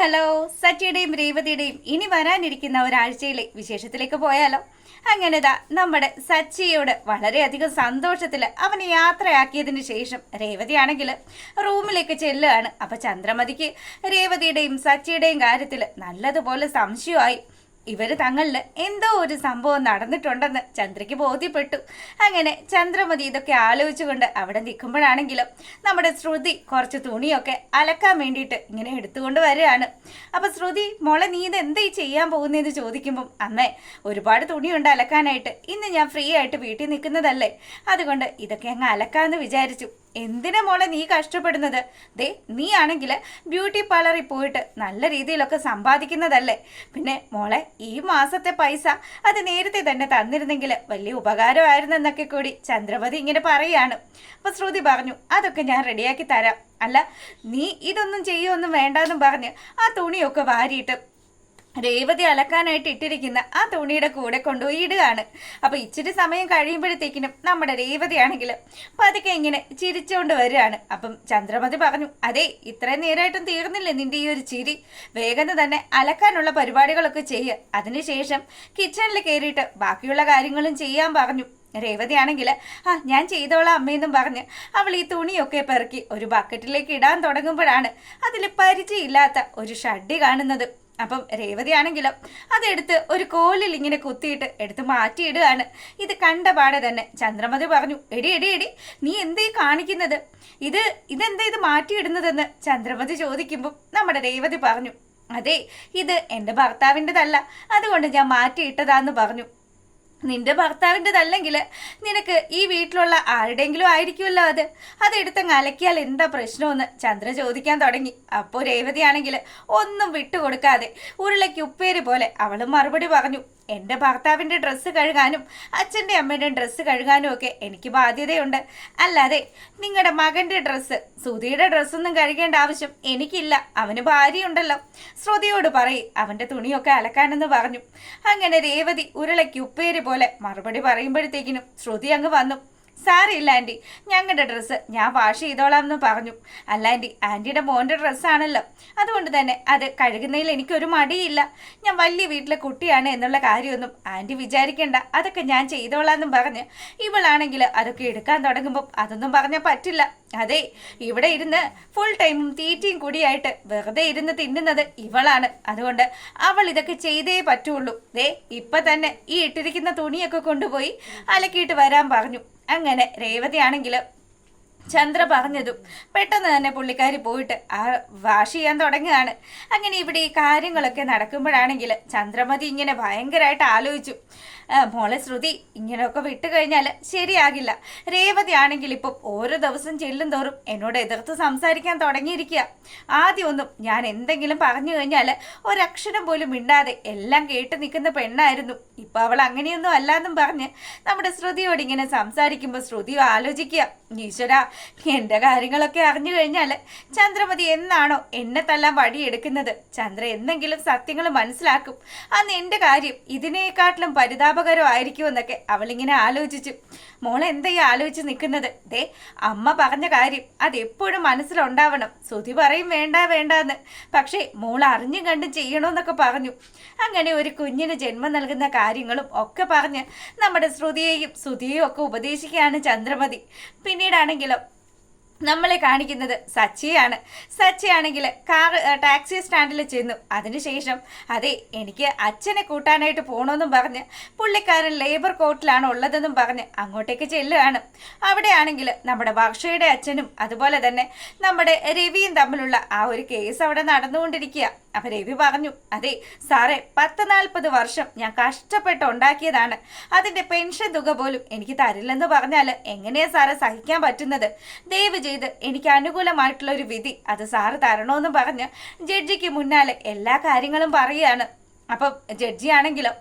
Hello സച്ചിയുടെയും രേവതിയുടെയും ഇനി വരാനിരിക്കുന്ന ഒരാഴ്ചയിലെ വിശേഷത്തിലേക്ക് പോയാലോ? അങ്ങനെ ദാ നമ്മുടെ സച്ചിയോട് വളരെയധികം സന്തോഷത്തിൽ അവനെ യാത്രയാക്കിയതിന് ശേഷം രേവതിയാണെങ്കിൽ റൂമിലേക്ക് ചെല്ലുകയാണ്. അപ്പൊ ചന്ദ്രമതിക്ക് രേവതിയുടെയും സച്ചിയുടെയും കാര്യത്തിൽ നല്ലതുപോലെ സംശയമായി. ഇവർ തങ്ങളിൽ എന്തോ ഒരു സംഭവം നടന്നിട്ടുണ്ടെന്ന് ചന്ദ്രയ്ക്ക് ബോധ്യപ്പെട്ടു. അങ്ങനെ ചന്ദ്രമതി ഇതൊക്കെ ആലോചിച്ചുകൊണ്ട് അവിടെ നിൽക്കുമ്പോഴാണെങ്കിലും നമ്മുടെ ശ്രുതി കുറച്ച് തുണിയൊക്കെ അലക്കാൻ വേണ്ടിയിട്ട് ഇങ്ങനെ എടുത്തുകൊണ്ട് വരികയാണ്. അപ്പം ശ്രുതി മോളെ നീ ഇത് എന്തായി ചെയ്യാൻ പോകുന്നതെന്ന് ചോദിക്കുമ്പം അമ്മേ ഒരുപാട് തുണിയുണ്ട് അലക്കാനായിട്ട്. ഇന്ന് ഞാൻ ഫ്രീ ആയിട്ട് വീട്ടിൽ നിൽക്കുന്നതല്ലേ? അതുകൊണ്ട് ഇതൊക്കെ അങ്ങ് അലക്കാമെന്ന് വിചാരിച്ചു. എന്തിനാ മോളെ നീ കഷ്ടപ്പെടുന്നത്? ദേ നീ ആണെങ്കിൽ ബ്യൂട്ടി പാർലറിൽ പോയിട്ട് നല്ല രീതിയിലൊക്കെ സമ്പാദിക്കുന്നതല്ലേ? പിന്നെ മോളെ ഈ മാസത്തെ പൈസ അത് നേരത്തെ തന്നെ തന്നിരുന്നെങ്കിൽ വലിയ ഉപകാരമായിരുന്നെന്നൊക്കെ കൂടി ചന്ദ്രപതി ഇങ്ങനെ പറയാണ്. അപ്പൊ ശ്രുതി പറഞ്ഞു അതൊക്കെ ഞാൻ റെഡിയാക്കി തരാം. അല്ല നീ ഇതൊന്നും ചെയ്യുമൊന്നും വേണ്ടെന്നും പറഞ്ഞ് ആ തുണിയൊക്കെ വാരിയിട്ട് രേവതി അലക്കാനായിട്ട് ഇട്ടിരിക്കുന്ന ആ തുണിയുടെ കൂടെ കൊണ്ടുപോയി ഇടുകയാണ്. അപ്പൊ ഇച്ചിരി സമയം കഴിയുമ്പോഴത്തേക്കിനും നമ്മുടെ രേവതി ആണെങ്കിൽ പതുക്കെ ഇങ്ങനെ ചിരിച്ചുകൊണ്ട് വരികയാണ്. അപ്പം ചന്ദ്രമതി പറഞ്ഞു അതെ ഇത്രയും നേരമായിട്ടും തീർന്നില്ലേ നിന്റെ ഈ ഒരു ചിരി? വേഗം തന്നെ അലക്കാനുള്ള പരിപാടികളൊക്കെ ചെയ്യുക അതിനുശേഷം കിച്ചണിൽ കയറിയിട്ട് ബാക്കിയുള്ള കാര്യങ്ങളും ചെയ്യാൻ പറഞ്ഞു. രേവതി ആണെങ്കിൽ ആ ഞാൻ ചെയ്തോളാം അമ്മയെന്നും പറഞ്ഞ് അവൾ ഈ തുണിയൊക്കെ പെറുക്കി ഒരു ബക്കറ്റിലേക്ക് ഇടാൻ തുടങ്ങുമ്പോഴാണ് അതിൽ പരിചയമില്ലാത്ത ഒരു ഷഡ്ഡി കാണുന്നത്. അപ്പം രേവതി ആണെങ്കിലും അതെടുത്ത് ഒരു കോലിൽ ഇങ്ങനെ കുത്തിയിട്ട് എടുത്ത് മാറ്റിയിടുകയാണ്. ഇത് കണ്ട പാടെ തന്നെ ചന്ദ്രമതി പറഞ്ഞു എടി എടി എടി നീ എന്തേ കാണിക്കുന്നത്? ഇത് ഇതെന്താ ഇത് മാറ്റിയിടുന്നതെന്ന്? ചന്ദ്രമതി ചോദിക്കുമ്പോൾ നമ്മുടെ രേവതി പറഞ്ഞു അതെ ഇത് എന്റെ ഭർത്താവിന്റെതല്ല. അതുകൊണ്ട് ഞാൻ മാറ്റിയിട്ടതാന്ന് പറഞ്ഞു. നിന്റെ ഭർത്താവിന്റെതല്ലെങ്കിൽ നിനക്ക് ഈ വീട്ടിലുള്ള ആരുടെയെങ്കിലും ആയിരിക്കുമല്ലോ അത്. അതെടുത്തങ്ങ് അലക്കിയാൽ എന്താ പ്രശ്നമെന്ന് ചന്ദ്ര ചോദിക്കാൻ തുടങ്ങി. അപ്പോൾ രേവതിയാണെങ്കിൽ ഒന്നും വിട്ടുകൊടുക്കാതെ ഉരുളയ്ക്ക് ഉപ്പേരി പോലെ അവൾ മറുപടി പറഞ്ഞു. എന്റെ ഭർത്താവിന്റെ ഡ്രസ്സ് കഴുകാനും അച്ഛന്റെ അമ്മയുടെ ഡ്രസ്സ് കഴുകാനും ഒക്കെ എനിക്ക് ബാധ്യതയുണ്ട്. അല്ലാതെ നിങ്ങളുടെ മകന്റെ ഡ്രസ്സ് ശ്രുതിയുടെ ഡ്രസ്സൊന്നും കഴുകേണ്ട ആവശ്യം എനിക്കില്ല. അവന് ഭാര്യയുണ്ടല്ലോ. ശ്രുതിയോട് പറയും അവന്റെ തുണിയൊക്കെ അലക്കാനെന്ന് പറഞ്ഞു. അങ്ങനെ രേവതി ഉരുളയ്ക്ക് ഉപ്പേരി പോലെ മറുപടി പറയുമ്പോഴത്തേക്കിനും ശ്രുതി അങ്ങ് വന്നു. സാരമില്ല ആന്റി ഞങ്ങളുടെ ഡ്രസ്സ് ഞാൻ വാഷ് ചെയ്തോളാം എന്ന് പറഞ്ഞു. അല്ല ആന്റി ആന്റിയുടെ മോന്റെ ഡ്രസ്സാണല്ലോ. അതുകൊണ്ട് തന്നെ അത് കഴുകുന്നതിൽ എനിക്കൊരു മടിയില്ല. ഞാൻ വലിയ വീട്ടിലെ കുട്ടിയാണ് എന്നുള്ള കാര്യമൊന്നും ആന്റി വിചാരിക്കേണ്ട. അതൊക്കെ ഞാൻ ചെയ്തോളാം എന്നും പറഞ്ഞ് ഇവളാണെങ്കിൽ അതൊക്കെ എടുക്കാൻ തുടങ്ങുമ്പോൾ അതൊന്നും പറഞ്ഞാൽ പറ്റില്ല. അതെ ഇവിടെ ഇരുന്ന് ഫുൾ ടൈമും തീറ്റയും കൂടിയായിട്ട് വെറുതെ ഇരുന്ന് തിന്നുന്നത് ഇവളാണ്. അതുകൊണ്ട് അവൾ ഇതൊക്കെ ചെയ്തേ പറ്റുള്ളൂ. ദേ ഇപ്പൊ തന്നെ ഈ ഇട്ടിരിക്കുന്ന തുണിയൊക്കെ കൊണ്ടുപോയി അലക്കിയിട്ട് വരാൻ പറഞ്ഞു. അങ്ങനെ രേവതിയാണെങ്കിൽ ചന്ദ്ര പറഞ്ഞതും പെട്ടെന്ന് തന്നെ പുള്ളിക്കാരി പോയിട്ട് ആ വാഷ് ചെയ്യാൻ തുടങ്ങുകയാണ്. അങ്ങനെ ഇവിടെ ഈ കാര്യങ്ങളൊക്കെ നടക്കുമ്പോഴാണെങ്കിൽ ചന്ദ്രമതി ഇങ്ങനെ ഭയങ്കരമായിട്ട് ആലോചിച്ചു. "ആ, മോളെ ശ്രുതി ഇങ്ങനെയൊക്കെ വിട്ടു കഴിഞ്ഞാൽ ശരിയാകില്ല. രേവതി ആണെങ്കിൽ ഇപ്പം ഓരോ ദിവസം ചെല്ലും തോറും എന്നോട് എതിർത്ത് സംസാരിക്കാൻ തുടങ്ങിയിരിക്കുക. ആദ്യമൊന്നും ഞാൻ എന്തെങ്കിലും പറഞ്ഞു കഴിഞ്ഞാൽ ഒരക്ഷരം പോലും മിണ്ടാതെ എല്ലാം കേട്ട് നിൽക്കുന്ന പെണ്ണായിരുന്നു. ഇപ്പം അവൾ അങ്ങനെയൊന്നും അല്ലാന്നും പറഞ്ഞ് നമ്മുടെ ശ്രുതിയോട് ഇങ്ങനെ സംസാരിക്കുമ്പോൾ ശ്രുതിയോ ആലോചിക്കുക. ഈശ്വര എന്റെ കാര്യങ്ങളൊക്കെ അറിഞ്ഞു കഴിഞ്ഞാൽ ചന്ദ്രമതി എന്നാണോ എന്നെ തല്ലാൻ വഴിയെടുക്കുന്നത്? ചന്ദ്ര എന്തെങ്കിലും സത്യങ്ങൾ മനസ്സിലാക്കും. അന്ന് എന്റെ കാര്യം ഇതിനേക്കാട്ടിലും പരിതാപകരമായിരിക്കുമെന്നൊക്കെ അവളിങ്ങനെ ആലോചിച്ചു. മോൾ ആലോചിച്ച് നിൽക്കുന്നത്? ദേ അമ്മ പറഞ്ഞ കാര്യം അതെപ്പോഴും മനസ്സിലുണ്ടാവണം. ശ്രുതി പറയും വേണ്ട വേണ്ടെന്ന്. പക്ഷേ മോൾ അറിഞ്ഞും കണ്ടും ചെയ്യണമെന്നൊക്കെ പറഞ്ഞു. അങ്ങനെ ഒരു കുഞ്ഞിന് ജന്മം നൽകുന്ന കാര്യങ്ങളും ഒക്കെ പറഞ്ഞ് നമ്മുടെ ശ്രുതിയെയും ശ്രുതിയെയും ഒക്കെ ഉപദേശിക്കുകയാണ് ചന്ദ്രമതി. പിന്നീടാണെങ്കിലും നമ്മളെ കാണിക്കുന്നത് സച്ചിയാണ്. സച്ചിയാണെങ്കിൽ കാർ ടാക്സി സ്റ്റാൻഡിൽ ചെന്നു. അതിനുശേഷം അതെ എനിക്ക് അച്ഛനെ കൂട്ടാനായിട്ട് പോകണമെന്നും പറഞ്ഞ് പുള്ളിക്കാരൻ ലേബർ കോർട്ടിലാണ് ഉള്ളതെന്നും പറഞ്ഞ് അങ്ങോട്ടേക്ക് ചെല്ലുകയാണ്. അവിടെയാണെങ്കിൽ നമ്മുടെ വർഷയുടെ അച്ഛനും അതുപോലെ തന്നെ നമ്മുടെ രവിയും തമ്മിലുള്ള ആ ഒരു കേസ് അവിടെ നടന്നുകൊണ്ടിരിക്കുക. അപ്പൊ രവി പറഞ്ഞു. അതെ സാറേ പത്ത് നാൽപ്പത് വർഷം ഞാൻ കഷ്ടപ്പെട്ട് ഉണ്ടാക്കിയതാണ്. അതിന്റെ പെൻഷൻ തുക പോലും എനിക്ക് തരില്ലെന്ന് പറഞ്ഞാൽ എങ്ങനെയാ സാറെ സഹിക്കാൻ പറ്റുന്നത്? ദയവ് ചെയ്ത് എനിക്ക് അനുകൂലമായിട്ടുള്ള ഒരു വിധി അത് സാറ് തരണമെന്ന് പറഞ്ഞ് ജഡ്ജിക്ക് മുന്നാലെ എല്ലാ കാര്യങ്ങളും പറയുകയാണ്. അപ്പം ജഡ്ജി ആണെങ്കിലും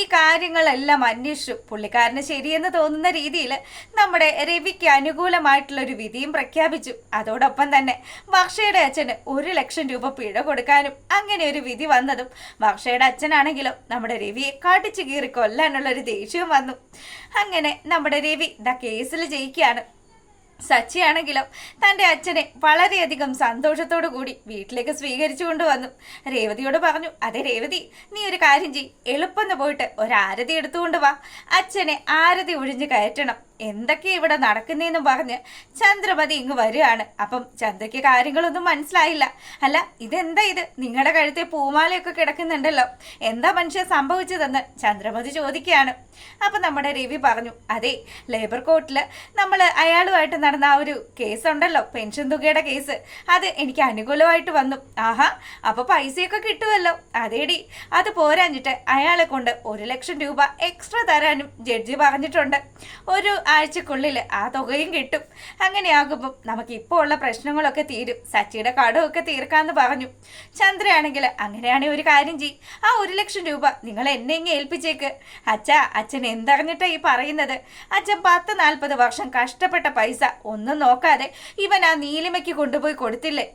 ഈ കാര്യങ്ങളെല്ലാം അന്വേഷിച്ചു. പുള്ളിക്കാരന് ശരിയെന്ന് തോന്നുന്ന രീതിയിൽ നമ്മുടെ രവിക്ക് അനുകൂലമായിട്ടുള്ള ഒരു വിധിയും പ്രഖ്യാപിച്ചു. അതോടൊപ്പം തന്നെ വർഷയുടെ അച്ഛന് ഒരു ലക്ഷം രൂപ പിഴ കൊടുക്കാനും അങ്ങനെ ഒരു വിധി വന്നതും വർഷയുടെ അച്ഛനാണെങ്കിലും നമ്മുടെ രവിയെ കാട്ടിച്ചു കീറി കൊല്ലാനുള്ള ഒരു ദേഷ്യവും വന്നു. അങ്ങനെ നമ്മുടെ രവി ദ കേസിൽ ജയിക്കുകയാണ്. സച്ചിയാണെങ്കിലും തന്റെ അച്ഛനെ വളരെയധികം സന്തോഷത്തോടു കൂടി വീട്ടിലേക്ക് സ്വീകരിച്ചു കൊണ്ടുവന്നു. രേവതിയോട് പറഞ്ഞു അതെ രേവതി നീ ഒരു കാര്യം ചെയ് എളുപ്പം പോയിട്ട് ഒരു ആരതി എടുത്തുകൊണ്ട് വാ. അച്ഛനെ ആരതി ഒഴിഞ്ഞ് കയറ്റണം. എന്തൊക്കെയാ ഇവിടെ നടക്കുന്നതെന്ന് പറഞ്ഞ് ചന്ദ്രമതി ഇങ്ങ് വരികയാണ്. അപ്പം ചന്ദ്രയ്ക്ക് കാര്യങ്ങളൊന്നും മനസ്സിലായില്ല. അല്ല ഇതെന്താ ഇത്? നിങ്ങളുടെ കഴുത്തെ പൂമാലയൊക്കെ കിടക്കുന്നുണ്ടല്ലോ. എന്താ മനുഷ്യ സംഭവിച്ചതെന്ന് ചന്ദ്രമതി ചോദിക്കുകയാണ്. അപ്പം നമ്മുടെ രവി പറഞ്ഞു അതെ ലേബർ കോർട്ടിൽ നമ്മൾ അയാളുമായിട്ട് നടന്ന ആ ഒരു കേസ് ഉണ്ടല്ലോ പെൻഷൻ തുകയുടെ കേസ്. അത് എനിക്ക് അനുകൂലമായിട്ട് വന്നു. ആഹാ അപ്പോൾ പൈസയൊക്കെ കിട്ടുമല്ലോ അതേടി അത് പോരാഞ്ഞിട്ട് അയാളെ കൊണ്ട് ഒരു ലക്ഷം രൂപ എക്സ്ട്രാ തരാനും ജഡ്ജി പറഞ്ഞിട്ടുണ്ട്. ഒരു ആഴ്ചക്കുള്ളിൽ ആ തുകയും കിട്ടും. അങ്ങനെയാകുമ്പം നമുക്ക് ഇപ്പോൾ ഉള്ള പ്രശ്നങ്ങളൊക്കെ തീരും. സച്ചിയുടെ കടമൊക്കെ തീർക്കാന്ന് പറഞ്ഞു. ചന്ദ്രയാണെങ്കിൽ അങ്ങനെയാണെങ്കിൽ ഒരു കാര്യം ചെയ് ആ ഒരു ലക്ഷം രൂപ നിങ്ങൾ എന്നെ ഇങ്ങനെ ഏൽപ്പിച്ചേക്ക്. അച്ഛാ അച്ഛൻ എന്തറിഞ്ഞിട്ടാ ഈ പറയുന്നത്? അച്ഛൻ പത്ത് നാൽപ്പത് വർഷം കഷ്ടപ്പെട്ട പൈസ ഒന്നും നോക്കാതെ ഇവൻ ആ നീലിമയ്ക്ക് കൊണ്ടുപോയി കൊടുത്തില്ലേ?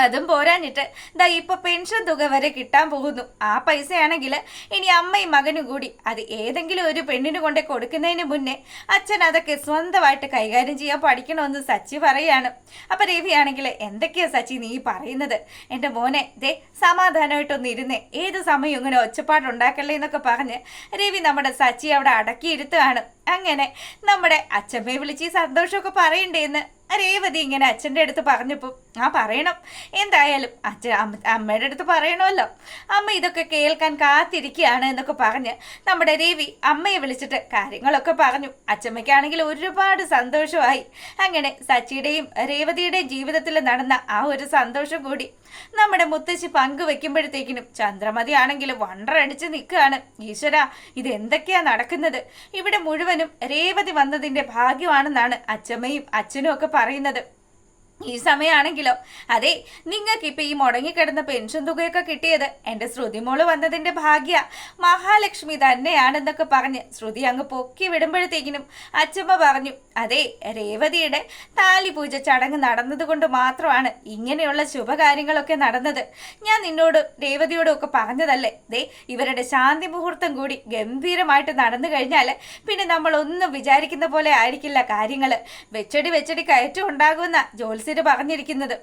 അതും പോരാഞ്ഞിട്ട്. ദാ ഇപ്പൊ പെൻഷൻ തുക വരെ കിട്ടാൻ പോകുന്നു. ആ പൈസയാണെങ്കിൽ ഇനി അമ്മയും മകനും കൂടി അത് ഏതെങ്കിലും ഒരു പെണ്ണിന് കൊണ്ട് കൊടുക്കുന്നതിന് മുന്നേ അച്ഛൻ അതൊക്കെ സ്വന്തമായിട്ട് കൈകാര്യം ചെയ്യാൻ പഠിക്കണമെന്ന് സച്ചി പറയാണ്. അപ്പൊ രവിയാണെങ്കിൽ എന്തൊക്കെയാ സച്ചി നീ പറയുന്നത്? എന്റെ മോനെ ദേ സമാധാനമായിട്ടൊന്ന് ഇരുന്നേ. ഏത് സമയം ഇങ്ങനെ ഒച്ചപ്പാടുണ്ടാക്കല്ലേ എന്നൊക്കെ പറഞ്ഞ് രവി നമ്മുടെ സച്ചി അവിടെ അടക്കിയിരുത്തുകയാണ് അങ്ങനെ നമ്മുടെ അച്ഛമ്മയെ വിളിച്ച് സന്തോഷമൊക്കെ പറയണ്ടേന്ന് രേവതി ഇങ്ങനെ അച്ഛന്റെ അടുത്ത് പറഞ്ഞപ്പോൾ ആ പറയണം. എന്തായാലും അച്ഛൻ അമ്മയുടെ അടുത്ത് പറയണമല്ലോ. അമ്മ ഇതൊക്കെ കേൾക്കാൻ കാത്തിരിക്കുകയാണ് എന്നൊക്കെ പറഞ്ഞ് നമ്മുടെ രവി അമ്മയെ വിളിച്ചിട്ട് കാര്യങ്ങളൊക്കെ പറഞ്ഞു. അച്ഛമ്മയ്ക്കാണെങ്കിൽ ഒരുപാട് സന്തോഷമായി. അങ്ങനെ സച്ചിയുടെയും രേവതിയുടെയും ജീവിതത്തിൽ നടന്ന ആ ഒരു സന്തോഷം കൂടി നമ്മുടെ മുത്തശ്ശി പങ്കുവെക്കുമ്പോഴത്തേക്കിനും ചന്ദ്രമതി ആണെങ്കിലും വണ്ടറടിച്ച് നിൽക്കുകയാണ്. ഈശ്വര ഇത് എന്തൊക്കെയാ നടക്കുന്നത്? ഇവിടെ മുഴുവനും രേവതി വന്നതിന്റെ ഭാഗ്യമാണെന്നാണ് അച്ഛമ്മയും അച്ഛനും ഒക്കെ പറയുന്നത്. ഈ സമയമാണെങ്കിലോ അതെ നിങ്ങൾക്ക് ഇപ്പൊ ഈ മുടങ്ങിക്കിടന്ന പെൻഷൻ തുകയൊക്കെ കിട്ടിയത് എന്റെ ശ്രുതി മോൾ വന്നതിന്റെ ഭാഗ്യ. മഹാലക്ഷ്മി തന്നെയാണെന്നൊക്കെ പറഞ്ഞ് ശ്രുതി അങ്ങ് പൊക്കി വിടുമ്പോഴത്തേക്കിനും അച്ഛമ്മ പറഞ്ഞു അതെ രേവതിയുടെ താലിപൂജ ചടങ്ങ് നടന്നതുകൊണ്ട് മാത്രമാണ് ഇങ്ങനെയുള്ള ശുഭകാര്യങ്ങളൊക്കെ നടന്നത്. ഞാൻ നിന്നോട് രേവതിയോടും ഒക്കെ പറഞ്ഞതല്ലേ? ദേ ഇവരുടെ ശാന്തി മുഹൂർത്തം കൂടി ഗംഭീരമായിട്ട് നടന്നു കഴിഞ്ഞാൽ പിന്നെ നമ്മൾ ഒന്നും വിചാരിക്കുന്ന പോലെ ആയിരിക്കില്ല കാര്യങ്ങൾ വെച്ചടി വെച്ചടി കയറ്റം ഉണ്ടാകുമെന്ന ജോത്സ്യര് പറഞ്ഞിരിക്കുന്നത്.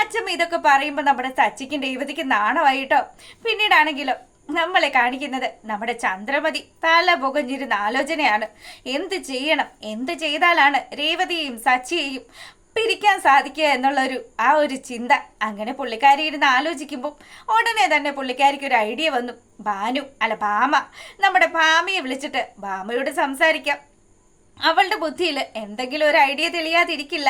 അച്ഛമ്മ ഇതൊക്കെ പറയുമ്പോൾ നമ്മുടെ സച്ചിക്കും രേവതിക്കും നാണമായിട്ടോ? പിന്നീടാണെങ്കിലും നമ്മളെ കാണിക്കുന്നത് നമ്മുടെ ചന്ദ്രമതി. തല പുകഞ്ഞിരുന്ന ആലോചനയാണ്. എന്ത് ചെയ്യണം? എന്ത് ചെയ്താലാണ് രേവതിയെയും സച്ചിയെയും പിരിക്കാൻ സാധിക്കുക എന്നുള്ളൊരു ആ ഒരു ചിന്ത. അങ്ങനെ പുള്ളിക്കാരി ഇരുന്ന് ആലോചിക്കുമ്പോൾ ഉടനെ തന്നെ പുള്ളിക്കാരിക്ക് ഒരു ഐഡിയ വന്നു. ഭാനു അല്ല ഭാമ നമ്മുടെ ഭാമയെ വിളിച്ചിട്ട് ഭാമയോട് സംസാരിക്കാം. അവളുടെ ബുദ്ധിയിൽ എന്തെങ്കിലും ഒരു ഐഡിയ തെളിയാതിരിക്കില്ല.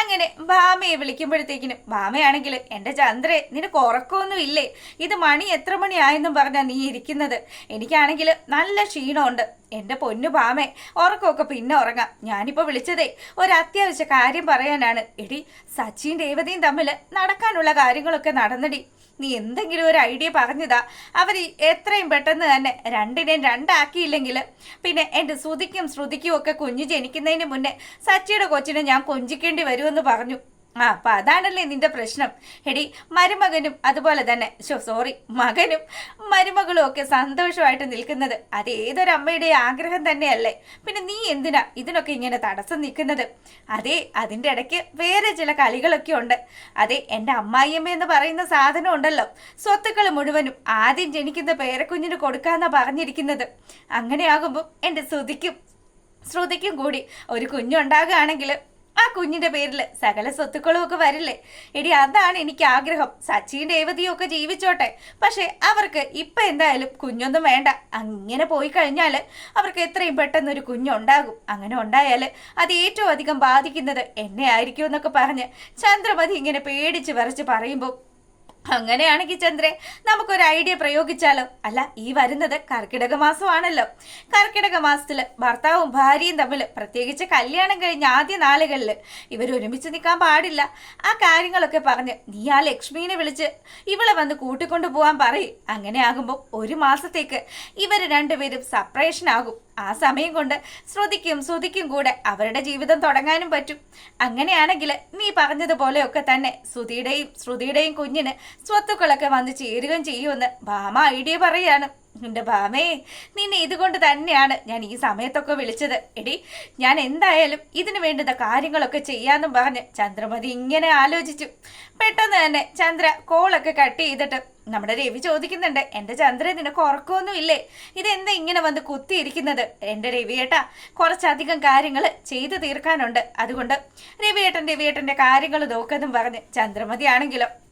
അങ്ങനെ ഭാമയെ വിളിക്കുമ്പോഴത്തേക്കിനും ഭാമയാണെങ്കിൽ എന്റെ ചന്ദ്രേ നിനക്ക് ഉറക്കമൊന്നും ഇല്ലേ ഇത് മണി എത്ര മണിയായെന്നും പറഞ്ഞാൽ നീ ഇരിക്കുന്നത്. എനിക്കാണെങ്കിൽ നല്ല ക്ഷീണമുണ്ട്. എന്റെ പൊന്നു ബാമേ ഉറക്കമൊക്കെ പിന്നെ ഉറങ്ങാം. ഞാനിപ്പോൾ വിളിച്ചതേ ഒരു അത്യാവശ്യ കാര്യം പറയാനാണ്. എടി സച്ചിൻ രേവതിയും തമ്മിൽ നടക്കാനുള്ള കാര്യങ്ങളൊക്കെ നടന്നടി. നീ എന്തെങ്കിലും ഒരു ഐഡിയ പറഞ്ഞതാ. അവർ എത്രയും പെട്ടെന്ന് തന്നെ രണ്ടിനെയും രണ്ടാക്കിയില്ലെങ്കിൽ പിന്നെ എന്റെ ശ്രുതിക്കും ശ്രുതിക്കും ഒക്കെ കുഞ്ഞ് ജനിക്കുന്നതിന് മുന്നേ സച്ചിയുടെ കൊച്ചിനെ ഞാൻ കൊഞ്ചിക്കേണ്ടി വരുമെന്ന് പറഞ്ഞു. ആ അപ്പൊ അതാണല്ലേ നിന്റെ പ്രശ്നം. എടി മരുമകനും അതുപോലെ തന്നെ ഷോ സോറി മകനും മരുമകളും ഒക്കെ സന്തോഷമായിട്ട് നിൽക്കുന്നത് അത് ഏതൊരു അമ്മയുടെ ആഗ്രഹം തന്നെയല്ലേ. പിന്നെ നീ എന്തിനാ ഇതിനൊക്കെ ഇങ്ങനെ തടസ്സം നിൽക്കുന്നത്? അതെ അതിന്റെ ഇടയ്ക്ക് വേറെ ചില കളികളൊക്കെ ഉണ്ട്. അതെ എന്റെ അമ്മായിയമ്മ എന്ന് പറയുന്ന സാധനം ഉണ്ടല്ലോ. സ്വത്തുക്കൾ മുഴുവനും ആദ്യം ജനിക്കുന്ന പേരക്കുഞ്ഞിന് കൊടുക്കാന്നാ പറഞ്ഞിരിക്കുന്നത്. അങ്ങനെയാകുമ്പോൾ എന്റെ ശ്രുതിക്കും ശ്രുതിക്കും കൂടി ഒരു കുഞ്ഞുണ്ടാകുകയാണെങ്കിൽ ആ കുഞ്ഞിന്റെ പേരിൽ സകല സ്വത്തുക്കളും ഒക്കെ വരില്ലേ? എടി അതാണ് എനിക്ക് ആഗ്രഹം. സച്ചിൻ രേവതിയും ഒക്കെ ജീവിച്ചോട്ടെ. പക്ഷെ അവർക്ക് ഇപ്പൊ എന്തായാലും കുഞ്ഞൊന്നും വേണ്ട. അങ്ങനെ പോയി കഴിഞ്ഞാൽ അവർക്ക് എത്രയും പെട്ടെന്ന് ഒരു കുഞ്ഞുണ്ടാകും. അങ്ങനെ ഉണ്ടായാൽ അത് ഏറ്റവും അധികം ബാധിക്കുന്നത് എന്നെ ആയിരിക്കും എന്നൊക്കെ പറഞ്ഞ് ചന്ദ്രമതി ഇങ്ങനെ പേടിച്ച് വരച്ച് പറയുമ്പോൾ അങ്ങനെയാണെങ്കിൽ ചന്ദ്രെ നമുക്കൊരു ഐഡിയ പ്രയോഗിച്ചാലോ? അല്ല ഈ വരുന്നത് കർക്കിടക മാസമാണല്ലോ. കർക്കിടക മാസത്തിൽ ഭർത്താവും ഭാര്യയും തമ്മിൽ പ്രത്യേകിച്ച് കല്യാണം കഴിഞ്ഞ ആദ്യ നാളുകളിൽ ഇവർ ഒരുമിച്ച് നിൽക്കാൻ പാടില്ല. ആ കാര്യങ്ങളൊക്കെ പറഞ്ഞ് നീ ആ ലക്ഷ്മീനെ വിളിച്ച് ഇവളെ വന്ന് കൂട്ടിക്കൊണ്ടു പോകാൻ പറയും. അങ്ങനെ ആകുമ്പോൾ ഒരു മാസത്തേക്ക് ഇവർ രണ്ടുപേരും സെപ്പറേഷൻ ആകും. ആ സമയം കൊണ്ട് ശ്രുതിക്കും ശ്രുതിക്കും കൂടെ അവരുടെ ജീവിതം തുടങ്ങാനും പറ്റും. അങ്ങനെയാണെങ്കിൽ നീ പറഞ്ഞതുപോലെയൊക്കെ തന്നെ ശ്രുതിയുടെയും ശ്രുതിയുടെയും കുഞ്ഞിന് സ്വത്തുക്കളൊക്കെ വന്ന് ചേരുകയും ചെയ്യുമെന്ന് ഭാമ ഐഡിയ പറയാണ് എന്റെ ഭാമേ. നിന്നെ ഇതുകൊണ്ട് തന്നെയാണ് ഞാൻ ഈ സമയത്തൊക്കെ വിളിച്ചത്. എടി ഞാൻ എന്തായാലും ഇതിനു വേണ്ടുന്ന കാര്യങ്ങളൊക്കെ ചെയ്യാന്നും പറഞ്ഞ് ചന്ദ്രമതി ഇങ്ങനെ ആലോചിച്ചു. പെട്ടെന്ന് തന്നെ ചന്ദ്ര കോളൊക്കെ കട്ട് ചെയ്തിട്ട് നമ്മുടെ രവി ചോദിക്കുന്നുണ്ട് എന്റെ ചന്ദ്ര നിനക്ക് ഉറക്കമൊന്നും ഇല്ലേ ഇതെന്താ ഇങ്ങനെ വന്ന് കുത്തിയിരിക്കുന്നത്? എന്റെ രവിയേട്ടാ കുറച്ചധികം കാര്യങ്ങൾ ചെയ്തു തീർക്കാനുണ്ട്. അതുകൊണ്ട് രവിയേട്ടൻ രവിയേട്ടന്റെ കാര്യങ്ങൾ നോക്കെന്നും പറഞ്ഞ് ചന്ദ്രമതി ആണെങ്കിലോ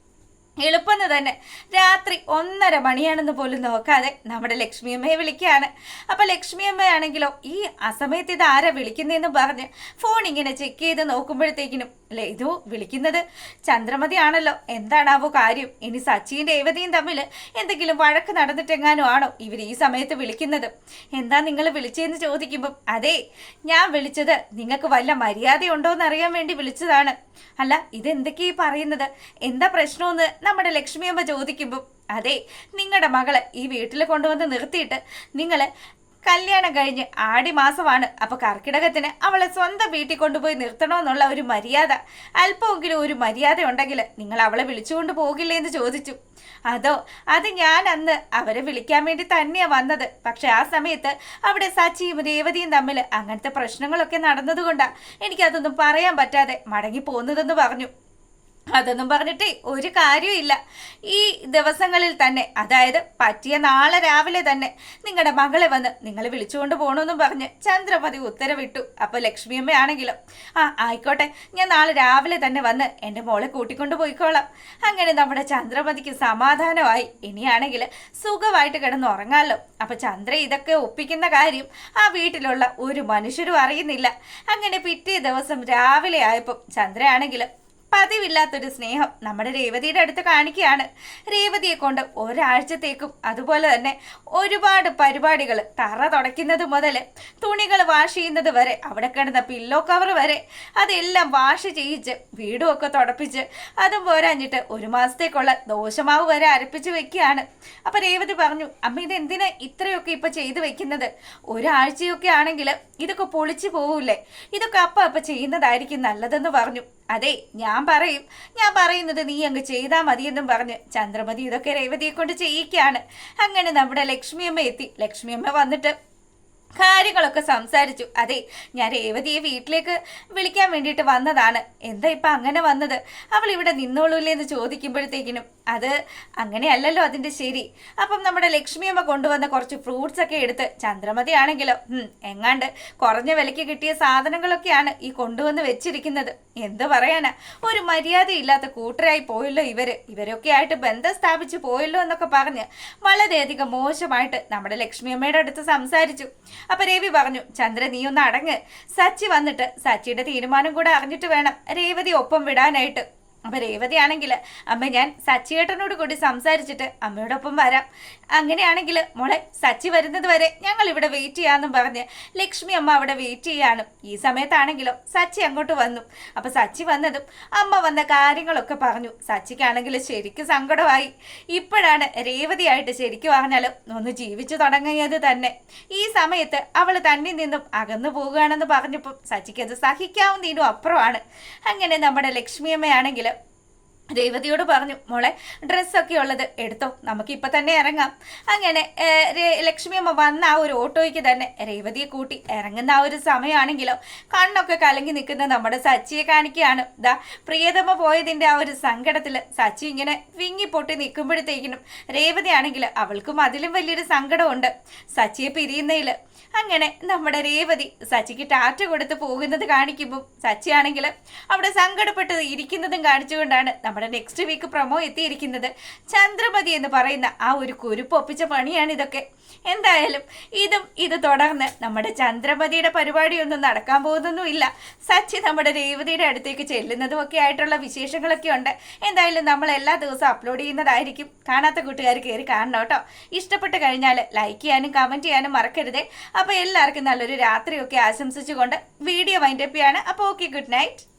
എളുപ്പമെന്ന് തന്നെ. രാത്രി ഒന്നര മണിയാണെന്ന് പോലും നോക്കാതെ നമ്മുടെ ലക്ഷ്മിയമ്മയെ വിളിക്കുകയാണ്. അപ്പൊ ലക്ഷ്മിയമ്മയാണെങ്കിലോ ഈ അസമയത്ത് ഇത് ആരാ വിളിക്കുന്നതെന്ന് പറഞ്ഞ് ഫോൺ ഇങ്ങനെ ചെക്ക് ചെയ്ത് നോക്കുമ്പോഴത്തേക്കിനും അല്ലേ ഇത് വിളിക്കുന്നത് ചന്ദ്രമതി ആണല്ലോ എന്താണാവോ കാര്യം? ഇനി സച്ചിയും രേവതിയും തമ്മിൽ എന്തെങ്കിലും വഴക്ക് നടന്നിട്ടെങ്ങാനും ആണോ ഇവർ ഈ സമയത്ത് വിളിക്കുന്നത്? എന്താ നിങ്ങൾ വിളിച്ചതെന്ന് ചോദിക്കുമ്പം അതെ ഞാൻ വിളിച്ചത് നിങ്ങൾക്ക് വല്ല മര്യാദയുണ്ടോ എന്ന് അറിയാൻ വേണ്ടി വിളിച്ചതാണ്. അല്ല ഇതെന്തൊക്കെയാ പറയുന്നത്? എന്താ പ്രശ്നമെന്ന് നമ്മുടെ ലക്ഷ്മിയമ്മ ചോദിക്കുമ്പോൾ അതെ നിങ്ങളുടെ മകളെ ഈ വീട്ടിൽ കൊണ്ടുവന്ന് നിർത്തിയിട്ട് നിങ്ങൾ കല്യാണം കഴിഞ്ഞ് ആടി മാസമാണ് അപ്പൊ കർക്കിടകത്തിന് അവളെ സ്വന്തം വീട്ടിൽ കൊണ്ടുപോയി നിർത്തണമെന്നുള്ള ഒരു മര്യാദ അല്പമെങ്കിലും ഒരു മര്യാദ ഉണ്ടെങ്കിൽ നിങ്ങൾ അവളെ വിളിച്ചുകൊണ്ട് പോകില്ലേ എന്ന് ചോദിച്ചു. അതോ അത് ഞാൻ അന്ന് അവരെ വിളിക്കാൻ വേണ്ടി തന്നെയാ വന്നത്. പക്ഷെ ആ സമയത്ത് അവിടെ സച്ചിയും രേവതിയും തമ്മിൽ അങ്ങനത്തെ പ്രശ്നങ്ങളൊക്കെ നടന്നതുകൊണ്ടാ എനിക്കതൊന്നും പറയാൻ പറ്റാതെ മടങ്ങി പോകുന്നതെന്ന് പറഞ്ഞു. അതൊന്നും പറഞ്ഞിട്ട് ഒരു കാര്യമില്ല ഈ ദിവസങ്ങളിൽ തന്നെ അതായത് പറ്റിയ നാളെ രാവിലെ തന്നെ നിങ്ങളുടെ മകളെ വന്ന് നിങ്ങൾ വിളിച്ചുകൊണ്ട് പോകണമെന്നും പറഞ്ഞ് ചന്ദ്രപതി ഉത്തരവിട്ടു. അപ്പോൾ ലക്ഷ്മിയമ്മയാണെങ്കിലും ആ ആയിക്കോട്ടെ ഞാൻ നാളെ രാവിലെ തന്നെ വന്ന് എന്റെ മോളെ കൂട്ടിക്കൊണ്ട് പോയിക്കോളാം. അങ്ങനെ നമ്മുടെ ചന്ദ്രപതിക്ക് സമാധാനമായി. ഇനിയാണെങ്കിൽ സുഖമായിട്ട് കിടന്ന് ഉറങ്ങാമല്ലോ അപ്പോൾ ചന്ദ്ര ഇതൊക്കെ ഒപ്പിക്കുന്ന കാര്യം ആ വീട്ടിലുള്ള ഒരു മനുഷ്യരും അറിയുന്നില്ല. അങ്ങനെ പിറ്റേ ദിവസം രാവിലെ ആയപ്പോൾ ചന്ദ്രയാണെങ്കിലും പതിവില്ലാത്തൊരു സ്നേഹം നമ്മുടെ രേവതിയുടെ അടുത്ത് കാണിക്കുകയാണ്. രേവതിയെ കൊണ്ട് ഒരാഴ്ചത്തേക്കും അതുപോലെ തന്നെ ഒരുപാട് പരിപാടികൾ തറ തുടയ്ക്കുന്നത് മുതൽ തുണികൾ വാഷ് ചെയ്യുന്നത് വരെ അവിടെ കിടന്ന പില്ലോ കവർ വരെ അതെല്ലാം വാഷ് ചെയ്യിച്ച് വീടും ഒക്കെ തുടപ്പിച്ച് അതും പോരാഞ്ഞിട്ട് ഒരു മാസത്തേക്കുള്ള ദോശമാവ് വരെ അരപ്പിച്ച് വെക്കുകയാണ്. അപ്പൊ രേവതി പറഞ്ഞു അമ്മ ഇത് എന്തിനാ ഇത്രയൊക്കെ ഇപ്പൊ ചെയ്തു വെക്കുന്നത്? ഒരാഴ്ചയൊക്കെ ആണെങ്കിൽ ഇതൊക്കെ പൊളിച്ചു പോവില്ലേ? ഇതൊക്കെ അപ്പ അപ്പ ചെയ്യുന്നതായിരിക്കും നല്ലതെന്ന് പറഞ്ഞു. അതെ ഞാൻ പറയും. ഞാൻ പറയുന്നത് നീ അങ്ങ് ചെയ്താൽ മതിയെന്നും പറഞ്ഞ് ചന്ദ്രമതി ഇതൊക്കെ രേവതിയെ കൊണ്ട് ചെയ്യിക്കുകയാണ് അങ്ങനെ നമ്മുടെ ലക്ഷ്മിയമ്മ എത്തി. ലക്ഷ്മിയമ്മ വന്നിട്ട് കാര്യങ്ങളൊക്കെ സംസാരിച്ചു. അതെ ഞാൻ രേവതിയെ വീട്ടിലേക്ക് വിളിക്കാൻ വേണ്ടിയിട്ട് വന്നതാണ്. എന്താ ഇപ്പം അങ്ങനെ വന്നത്? അവൾ ഇവിടെ നിന്നോളൂല്ലേ എന്ന് ചോദിക്കുമ്പോഴത്തേക്കിനും അത് അങ്ങനെയല്ലല്ലോ അതിന്റെ ശരി. അപ്പം നമ്മുടെ ലക്ഷ്മിയമ്മ കൊണ്ടുവന്ന കുറച്ച് ഫ്രൂട്ട്സ് ഒക്കെ എടുത്ത് ചന്ദ്രമതി ആണെങ്കിലോ എങ്ങാണ്ട് കുറഞ്ഞ വിലയ്ക്ക് കിട്ടിയ സാധനങ്ങളൊക്കെയാണ് ഈ കൊണ്ടുവന്ന് വെച്ചിരിക്കുന്നത്. എന്ത് പറയാനാ? ഒരു മര്യാദയില്ലാത്ത കൂട്ടരായി പോയല്ലോ ഇവർ. ഇവരൊക്കെ ആയിട്ട് ബന്ധം സ്ഥാപിച്ചു പോയല്ലോ എന്നൊക്കെ പറഞ്ഞ് വളരെയധികം മോശമായിട്ട് നമ്മുടെ ലക്ഷ്മിയമ്മയുടെ അടുത്ത് സംസാരിച്ചു. അപ്പൊ രവി പറഞ്ഞു ചന്ദ്ര നീ ഒന്ന് അടങ്ങ്. സച്ചി വന്നിട്ട് സച്ചിയുടെ തീരുമാനം കൂടെ അറിഞ്ഞിട്ട് വേണം. രേവതി ഒപ്പം വിടാനായിട്ട്. അപ്പൊ രേവതിയാണെങ്കിൽ അമ്മ ഞാൻ സച്ചിയേട്ടനോട് കൂടി സംസാരിച്ചിട്ട് അമ്മയോടൊപ്പം വരാം. അങ്ങനെയാണെങ്കിൽ മോളെ സച്ചി വരുന്നത് വരെ ഞങ്ങൾ ഇവിടെ വെയിറ്റ് ചെയ്യാന്നും പറഞ്ഞ് ലക്ഷ്മി അമ്മ അവിടെ വെയിറ്റ് ചെയ്യാണ് ഈ സമയത്താണെങ്കിലും സച്ചി അങ്ങോട്ട് വന്നു. അപ്പൊ സച്ചി വന്നതും അമ്മ വന്ന കാര്യങ്ങളൊക്കെ പറഞ്ഞു. സച്ചിക്കാണെങ്കിൽ ശരിക്കും സങ്കടമായി. ഇപ്പോഴാണ് രേവതിയായിട്ട് ശരിക്കും പറഞ്ഞാൽ ഒന്ന് ജീവിച്ചു തുടങ്ങിയത് തന്നെ. ഈ സമയത്ത് അവൾ തന്നിൽ നിന്നും അകന്നു പോകുകയാണെന്ന് പറഞ്ഞപ്പോൾ സച്ചിക്ക് അത് സഹിക്കാവുന്നതിനും അപ്പുറമാണ്. അങ്ങനെ നമ്മുടെ ലക്ഷ്മിയമ്മയാണെങ്കിൽ രേവതിയോട് പറഞ്ഞു മോളെ ഡ്രസ്സൊക്കെ ഉള്ളത് എടുത്തോ നമുക്ക് ഇപ്പൊ തന്നെ ഇറങ്ങാം. അങ്ങനെ ലക്ഷ്മി അമ്മ വന്ന ആ ഒരു ഓട്ടോയ്ക്ക് തന്നെ രേവതിയെ കൂട്ടി ഇറങ്ങുന്ന ആ ഒരു സമയമാണെങ്കിലോ കണ്ണൊക്കെ കലങ്ങി നിൽക്കുന്ന നമ്മുടെ സച്ചിയെ കാണിക്കുകയാണ്. ദാ പ്രിയതമ്മ പോയതിന്റെ ആ ഒരു സങ്കടത്തിൽ സച്ചി ഇങ്ങനെ വിങ്ങി പൊട്ടി നിൽക്കുമ്പോഴത്തേക്കിനും രേവതി ആണെങ്കിൽ അവൾക്കും അതിലും വലിയൊരു സങ്കടമുണ്ട്. സച്ചിയെ പിരിയുന്നതിൽ അങ്ങനെ നമ്മുടെ രേവതി സച്ചിക്ക് ടാറ്റ കൊടുത്ത് പോകുന്നത് കാണിക്കുമ്പോൾ സച്ചി സച്ചിയാണെങ്കിൽ അവിടെ സങ്കടപ്പെട്ട് ഇരിക്കുന്നതും കാണിച്ചുകൊണ്ടാണ് നമ്മുടെ നെക്സ്റ്റ് വീക്ക് പ്രൊമോ എത്തിയിരിക്കുന്നത് ചന്ദ്രമതി എന്ന് പറയുന്ന ആ ഒരു കുരുപ്പ് ഒപ്പിച്ച പണിയാണ് ഇതൊക്കെ. എന്തായാലും ഇതും ഇത് തുടർന്ന് നമ്മുടെ ചന്ദ്രമതിയുടെ പരിപാടിയൊന്നും നടക്കാൻ പോകുന്നൊന്നുമില്ല. സച്ചി നമ്മുടെ രേവതിയുടെ അടുത്തേക്ക് ചെല്ലുന്നതും ഒക്കെ ആയിട്ടുള്ള വിശേഷങ്ങളൊക്കെ ഉണ്ട്. എന്തായാലും നമ്മൾ എല്ലാ ദിവസവും അപ്ലോഡ് ചെയ്യുന്നതായിരിക്കും. കാണാത്ത കൂട്ടുകാർ കയറി കാണണം കേട്ടോ. ഇഷ്ടപ്പെട്ട് കഴിഞ്ഞാൽ ലൈക്ക് ചെയ്യാനും കമന്റ് ചെയ്യാനും മറക്കരുതേ. അപ്പോൾ എല്ലാവർക്കും നല്ലൊരു രാത്രിയൊക്കെ ആശംസിച്ചുകൊണ്ട് വീഡിയോ വൈൻഡപ്പ് ചെയ്യാണ്. അപ്പോൾ ഓക്കെ ഗുഡ് നൈറ്റ്